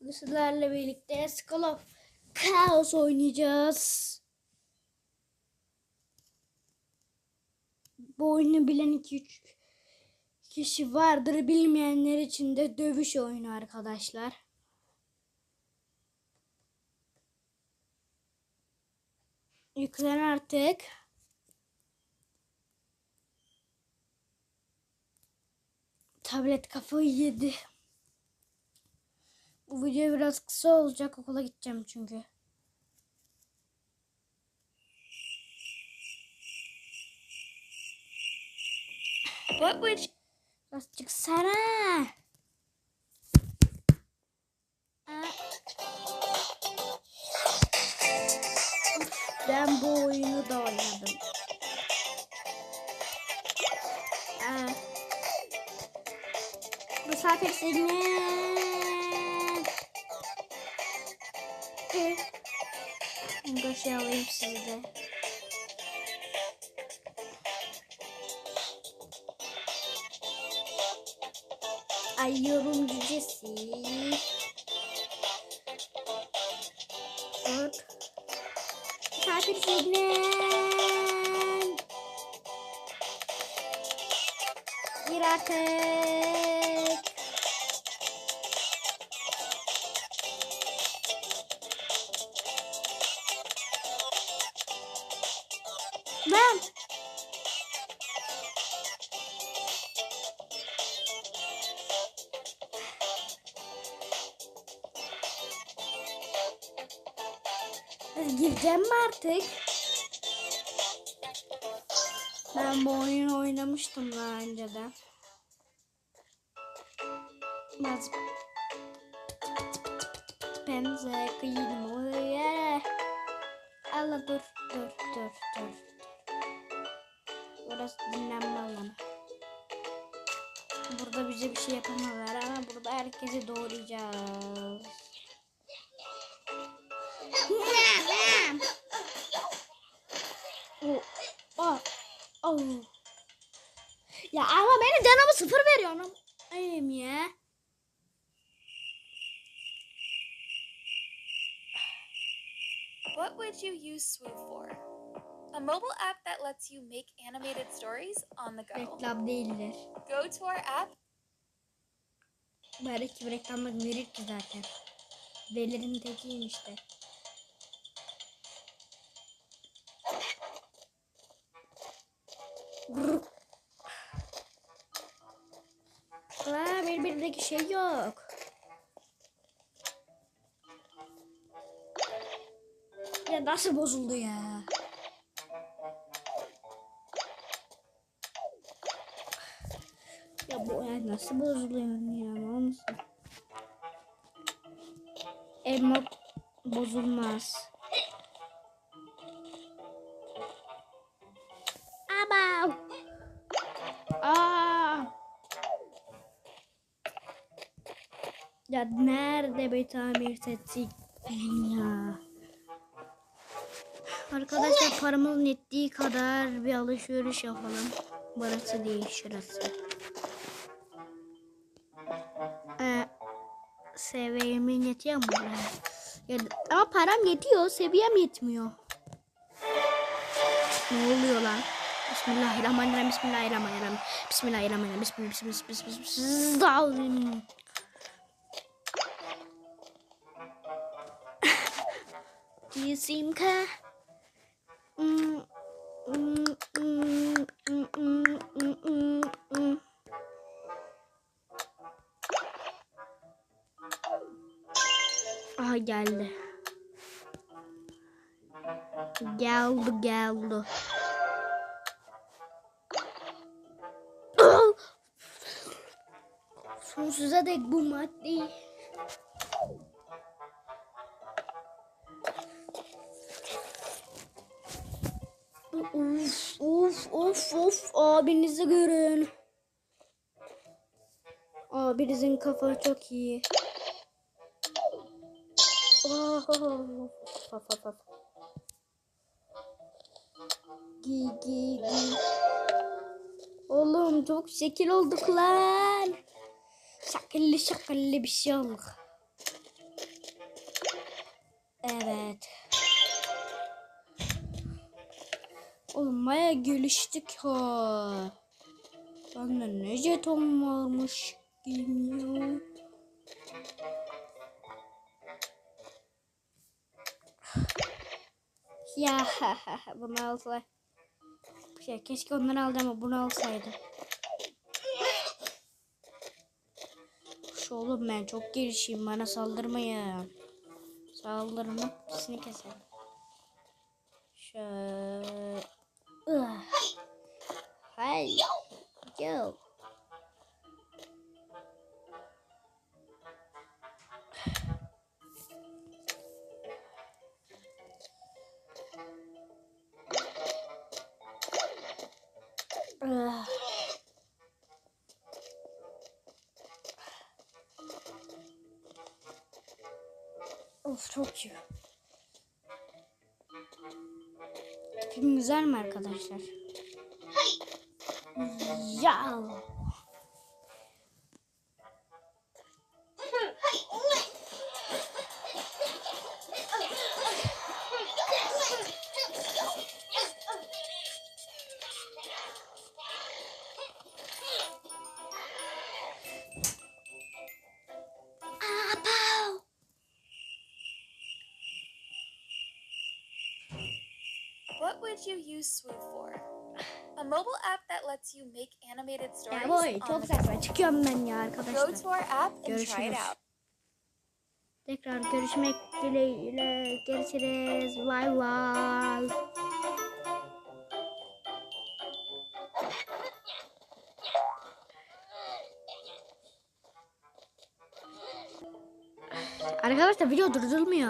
Sizlerle birlikte Skull of Chaos oynayacağız. Bu oyunu bilen 2-3 kişi vardır. Bilmeyenler için de dövüş oyunu arkadaşlar. Yüklen artık. Tablet kafayı yedi. Bu video biraz kısa olacak. Okula gideceğim çünkü. What would Biraz çıksana. Ben bu oyunu da oynadım. Aa. Bu saat senin. Bir şey alayım size de. Ay yorum cücesi. Tatil signen. Gir artık. Ben. Gireceğim mi artık? Ben bu oyunu oynamıştım daha önceden. Biraz Penze kıyılmaya. Allah dur dur dur dur. Burası dinlenme alanı. Burada bize bir şey yapamazlar ama burada herkesi doğrayacağız. Oh, oh, oh. Ya ama benim canımı sıfır veriyor anam. Ayım ya. what would you use Swoop for? A mobile app that lets you make animated stories on the go. Reklam değildir. Go to our app Belki bir reklamlık verir ki zaten. Veririn tekiyim işte. Aa, birbirindeki şey yok. Ya nasıl bozuldu ya? Nasıl bozuluyor ya? Olmasın? Elma bozulmaz. Ama. Aa. Ya nerede bir tamir ettik ya? Arkadaşlar paramızın yettiği kadar bir alışveriş yapalım. Burası değil şurası. Seviyemin yetiyor mu? buraya? Ya, ama param yetiyor, seviyem yetmiyor. Ne oluyor lan? Bismillahirrahmanirrahim, Bismillahirrahmanirrahim, Bismillahirrahmanirrahim, Bismillahirrahmanirrahim, Bismillahirrahmanirrahim. Cisimka. Geldi. Geldi geldi. Sonsuza dek bu maddeyi. Of of of of abinizi görün. Abinizin kafa çok iyi. Giy giy giy. Oğlum çok şekil olduk lan. Şakilli şakilli bir şey olduk. Evet. Oğlum baya geliştik ha. Bende ne jeton varmış bilmiyorum. Ya bunu alsa. Ya keşke onları aldı ama bunu alsaydım. Şu oğlum ben çok gelişeyim bana saldırmayın. Saldırma hepsini keselim. Şöyle. Ugh. Hay. Of çok iyi. Film güzel mi arkadaşlar? Ya. What would you use Swoop for? A mobile app that lets you make animated stories Ya boy çok saçma. Çıkıyorum ben ya Go arkadaşlar. to our app and try it Görüşürüz. out. Tekrar görüşmek dileğiyle. Görüşürüz. Bye bye. Arkadaşlar video durdurulmuyor.